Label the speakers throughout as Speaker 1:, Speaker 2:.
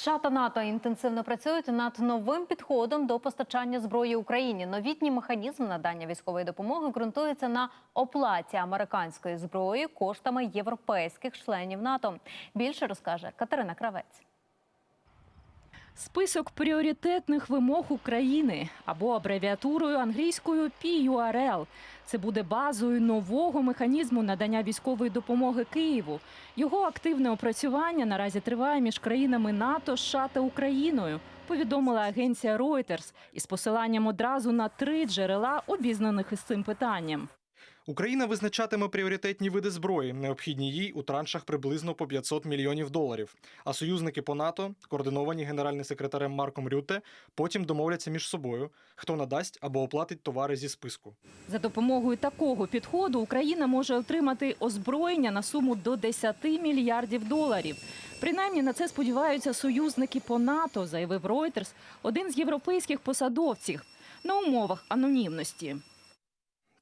Speaker 1: США та НАТО інтенсивно працюють над новим підходом до постачання зброї Україні. Новітній механізм надання військової допомоги ґрунтується на оплаті американської зброї коштами європейських членів НАТО. Більше розкаже Катерина Кравець.
Speaker 2: Список пріоритетних вимог України або абревіатурою англійською PURL. Це буде базою нового механізму надання військової допомоги Києву. Його активне опрацювання наразі триває між країнами НАТО, США та Україною. Повідомила агенція Reuters із посиланням одразу на три джерела, обізнаних із цим питанням.
Speaker 3: Україна визначатиме пріоритетні види зброї, необхідні їй у траншах приблизно по 500 мільйонів доларів. А союзники по НАТО, координовані генеральним секретарем Марком Рюте, потім домовляться між собою, хто надасть або оплатить товари зі списку.
Speaker 2: За допомогою такого підходу Україна може отримати озброєння на суму до 10 мільярдів доларів. Принаймні на це сподіваються союзники по НАТО, заявив Reuters, один з європейських посадовців на умовах анонімності.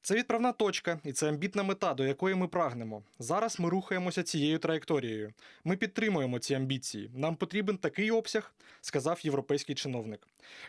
Speaker 3: Це відправна точка, і це амбітна мета, до якої ми прагнемо. Зараз ми рухаємося цією траєкторією. Ми підтримуємо ці амбіції. Нам потрібен такий обсяг, сказав європейський чиновник.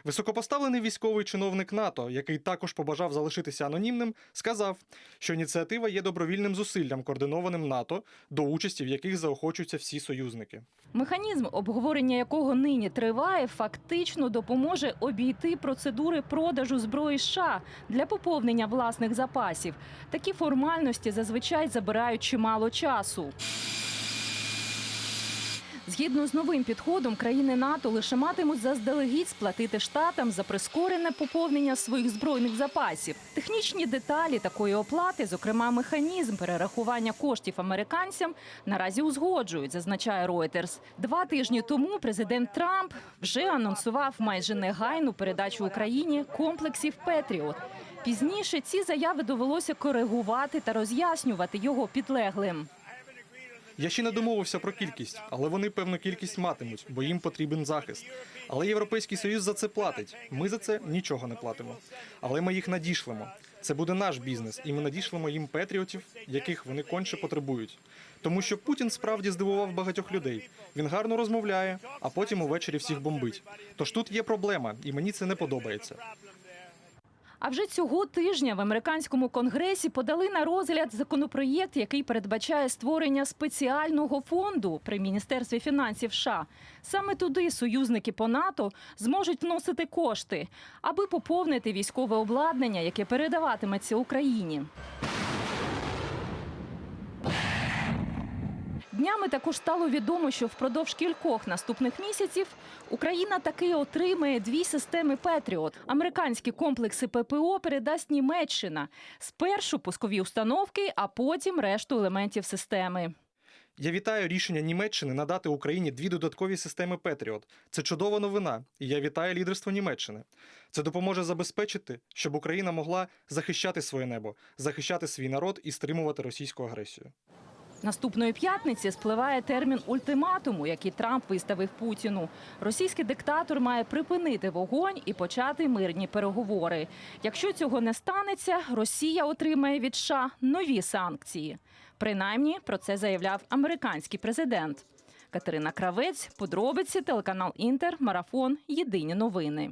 Speaker 3: Високопоставлений військовий чиновник НАТО, який також побажав залишитися анонімним, сказав, що ініціатива є добровільним зусиллям, координованим НАТО, до участі в яких заохочуються всі союзники.
Speaker 2: Механізм, обговорення якого нині триває, фактично допоможе обійти процедури продажу зброї США для поповнення власних запасів. Такі формальності зазвичай забирають чимало часу. Згідно з новим підходом, країни НАТО лише матимуть заздалегідь сплатити штатам за прискорене поповнення своїх збройних запасів. Технічні деталі такої оплати, зокрема механізм перерахування коштів американцям, наразі узгоджують, зазначає Reuters. Два тижні тому президент Трамп вже анонсував майже негайну передачу Україні комплексів Петріот. Пізніше ці заяви довелося коригувати та роз'яснювати його підлеглим.
Speaker 3: Я ще не домовився про кількість, але вони певну кількість матимуть, бо їм потрібен захист. Але Європейський Союз за це платить. Ми за це нічого не платимо. Але ми їх надішлемо. Це буде наш бізнес, і ми надішлемо їм патріотів, яких вони конче потребують. Тому що Путін справді здивував багатьох людей. Він гарно розмовляє, а потім увечері всіх бомбить. Тож тут є проблема, і мені це не подобається.
Speaker 2: А вже цього тижня в американському конгресі подали на розгляд законопроєкт, який передбачає створення спеціального фонду при міністерстві фінансів США. Саме туди союзники по НАТО зможуть вносити кошти, аби поповнити військове обладнання, яке передаватиметься Україні. Днями також стало відомо, що впродовж кількох наступних місяців Україна таки отримає дві системи Петріот. Американські комплекси ППО передасть Німеччина. Спершу пускові установки, а потім решту елементів системи.
Speaker 3: Я вітаю рішення Німеччини надати Україні дві додаткові системи Петріот. Це чудова новина, і я вітаю лідерство Німеччини. Це допоможе забезпечити, щоб Україна могла захищати своє небо, захищати свій народ і стримувати російську агресію.
Speaker 2: Наступної п'ятниці спливає термін ультиматуму, який Трамп виставив Путіну. Російський диктатор має припинити вогонь і почати мирні переговори. Якщо цього не станеться, Росія отримає від США нові санкції. Принаймні про це заявляв американський президент. Катерина Кравець, подробиці, телеканал Інтер, марафон. Єдині новини.